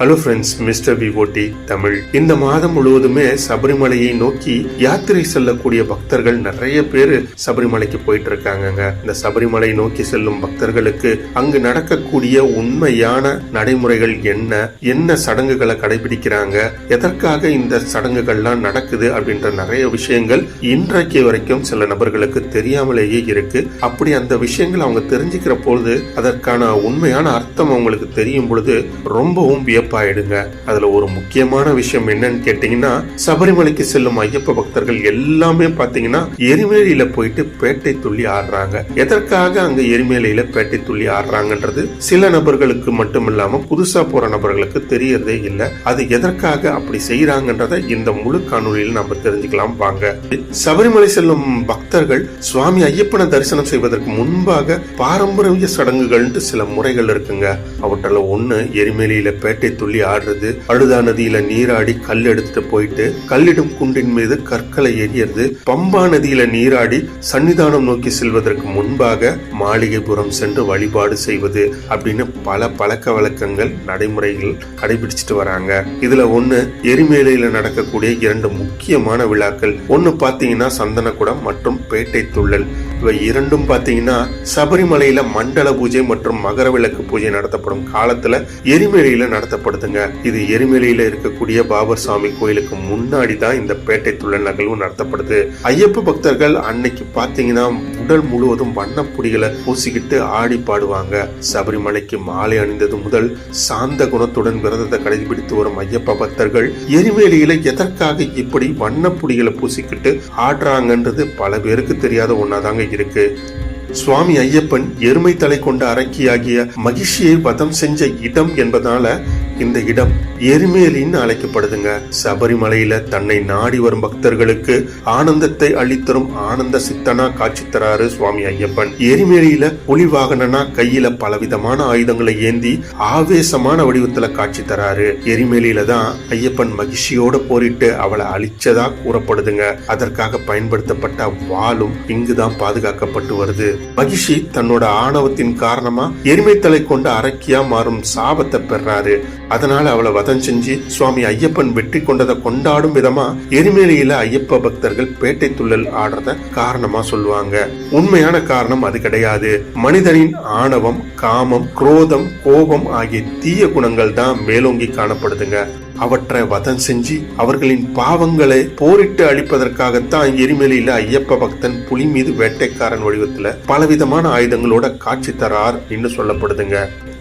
Hello friends mister VOD Tamil. இந்த மாதம் முழுவதுமே சபரிமலையை நோக்கி யாத்திரை செல்லக்கூடிய பக்தர்கள் நிறைய பேர் சபரிமலைக்கு போயிட்டு இருக்காங்கங்க இந்த சபரிமலை நோக்கி செல்லும் பக்தர்களுக்கு அங்கு நடக்கக்கூடிய உண்மையான நடைமுறைகள் என்ன? என்ன சடங்குகளை கடைபிடிக்கிறாங்க? எதற்காக இந்த சடங்குகள்லாம் நடக்குது? அப்படின்ற நிறைய விஷயங்கள் இன்றைக்கு வரைக்கும் சில நபர்களுக்கு தெரியாமலேயே இருக்கு. அப்படி அந்த விஷயங்கள் அவங்க தெரிஞ்சுக்கிற பொழுது அதற்கான உண்மையான அர்த்தம் அவங்களுக்கு தெரியும் பொழுது ரொம்பவும் வியப்பாயிடுங்க அதுல ஒரு முக்கியமான விஷயம் என்னன்னு கேட்டீங்கன்னா சபரிமலைக்கு செல்லும் ஐயப்ப பக்தர்கள் எல்லாமே பாத்தீங்கன்னா எரிமேலியில போயிட்டு பேட்டை துள்ளி ஆடுறாங்க. எதற்காக அங்க எரிமேலியில பேட்டை துள்ளி ஆடுறாங்கன்றது சில நபர்களுக்கு மட்டும் இல்லாம புதுசா போற நபர்களுக்கு தெரியறதே இல்ல. அது எதற்காக அப்படி செய்யறாங்கன்றத இந்த முழு காணொலியில் நம்ம தெரிஞ்சுக்கலாம் வாங்க. சபரிமலை செல்லும் பக்தர்கள் சுவாமி ஐயப்பனை தரிசனம் செய்வதற்கு முன்பாக பாரம்பரிய சடங்குகள்ன்ட்டு சில முறைகள் இருக்குங்க. அவற்றில் ஒண்ணு எரிமேலியில பேட்டை துள்ளி ஆடுறது. அழுதா நதியில நீராடி கல் எடுத்துட்டு போயிட்டு கல்லிடும் குண்டின் மீது கற்களை எரியறது பம்பா நதியில நீராடி சன்னிதானம் நோக்கி செல்வதற்கு முன்பாக மாளிகைபுரம் சென்று வழிபாடு செய்வது அப்படின்னு பல பழக்க வழக்கங்கள் நடைமுறைகள் கடைபிடிச்சிட்டு வராங்க. இதுல ஒண்ணு எரிமேலையில நடக்கக்கூடிய இரண்டு முக்கியமான விழாக்கள். ஒன்னு பாத்தீங்கன்னா சந்தனக்குடம் மற்றும் பேட்டை துள்ளல். இவை இரண்டும் பார்த்தீங்கன்னா சபரிமலையில மண்டல பூஜை மற்றும் மகர விளக்கு பூஜை நடத்தப்படும் காலத்துல எரிமலையில நடத்தப்படுதுங்க. இது எரிமலையில இருக்கக்கூடிய பாபர் சாமி கோயிலுக்கு முன்னாடி தான் இந்த பேட்டை துள்ள நகழ்வு நடத்தப்படுது. ஐயப்ப பக்தர்கள் அன்னைக்கு பாத்தீங்கன்னா உடல் முழுவதும் வண்ணப்பொடிகளை பூசிக்கிட்டு ஆடி பாடுவாங்க. சபரிமலைக்கு மாலை அணிந்தது முதல் சாந்த குணத்துடன் விரதத்தை கடைபிடித்து வரும் ஐயப்ப பக்தர்கள் எரிமேலியில எதற்காக இப்படி வண்ணப்பொடிகளை பூசிக்கிட்டு ஆடுறாங்கன்றது பல பேருக்கு தெரியாத ஒன்னாதாங்க இருக்கு. சுவாமி ஐயப்பன் எருமை தலை கொண்ட அரக்கியாகிய மகிழ்ச்சியை வதம் செஞ்ச இடம் என்பதால இந்த இடம் எருமேலின்னு அழைக்கப்படுதுங்க. சபரிமலையில தன்னை நாடி வரும் பக்தர்களுக்கு ஆனந்தத்தை அளித்தரும் ஆனந்த சித்தனா காட்சி தராரு சுவாமி ஐயப்பன். எரிமேலியில புலி வாகனனா கையில பலவிதமான ஆயுதங்களை ஏந்தி ஆவேசமான வடிவத்துல காட்சி தராரு. எரிமேலியில தான் ஐயப்பன் மகிழ்ச்சியோட போரிட்டு அவளை அழிச்சதா கூறப்படுதுங்க. அதற்காக பயன்படுத்தப்பட்ட வாளும் இங்குதான் பாதுகாக்கப்பட்டு வருது. மகிஷி தன்னோட ஆணவத்தின் காரணமா எருமை தலை கொண்ட அரக்கியா மாறும் சாபத்தை பெறாரு. அதனால அவளை வதம் செஞ்சு சுவாமி ஐயப்பன் வெற்றி கொண்டதை கொண்டாடும் விதமா எரிமேலியில ஐயப்ப பக்தர்கள் பேட்டை துள்ளல் ஆடுறத காரணமா சொல்லுவாங்க. உண்மையான காரணம் அது கிடையாது. மனிதனின் ஆணவம் காமம் குரோதம் கோபம் ஆகிய தீய குணங்கள் தான் மேலோங்கி காணப்படுதுங்க. அவற்றை வதம் செஞ்சு அவர்களின் பாவங்களை போரிட்டு அழிப்பதற்காகத்தான் எரிமலையில ஐயப்ப பக்தன் புலி மீது வேட்டைக்காரன் வடிவத்துல பலவிதமான ஆயுதங்களோட காட்சி தரார் என்று சொல்லப்படுதுங்க.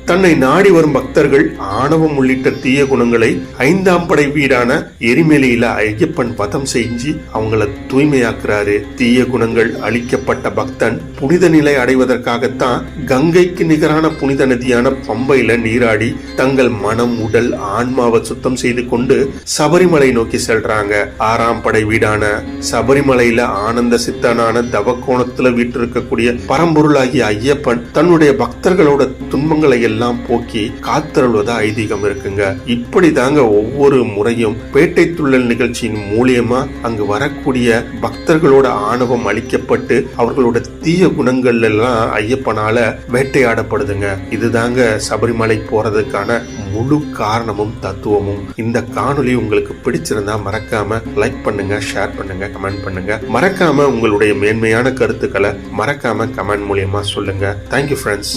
தன்னை நாடி வரும் பக்தர்கள் ஆணவம் உள்ளிட்ட தீய குணங்களை ஐந்தாம் படை வீடான எரிமலையில ஐயப்பன் வதம் செஞ்சு அவங்கள தூய்மையாக்குறாரு. தீய குணங்கள் அழிக்கப்பட்ட பக்தன் புனித நிலை அடைவதற்காகத்தான் கங்கைக்கு நிகரான புனித நதியான பம்பையில நீராடி தங்கள் மனம் உடல் ஆன்மாவை சுத்தம் செய்து கொண்டு சபரிமலை நோக்கி செல்றாங்க. ஆறாம் படை வீடான சபரிமலையில ஆனந்த சித்தனான தவக்கோணத்துல வீட்டிருக்கக்கூடிய பரம்பொருளாகிய ஐயப்பன் தன்னுடைய பக்தர்களோட துன்பங்களை எல்லாம் எல்லாம் போக்கி காத்தருள்வதா ஐதீகம் இருக்குங்க. இப்படி தாங்க ஒவ்வொரு முறையும் பேட்டை துள்ளல் நிகழ்ச்சியின் மூலியமா அங்கு வரக்கூடிய பக்தர்களோட ஆணவம் அளிக்கப்பட்டு அவர்களோட தீய குணங்கள் எல்லாம் ஐயப்பனால வேட்டையாடப்படுதுங்க. இதுதாங்க சபரிமலை போறதுக்கான முழு காரணமும் தத்துவமும். இந்த காணொலி உங்களுக்கு பிடிச்சிருந்தா மறக்காம லைக் பண்ணுங்க ஷேர் பண்ணுங்க கமெண்ட் பண்ணுங்க. மறக்காம உங்களுடைய மேன்மையான கருத்துக்களை மறக்காம கமெண்ட் மூலியமா சொல்லுங்க. Thank you friends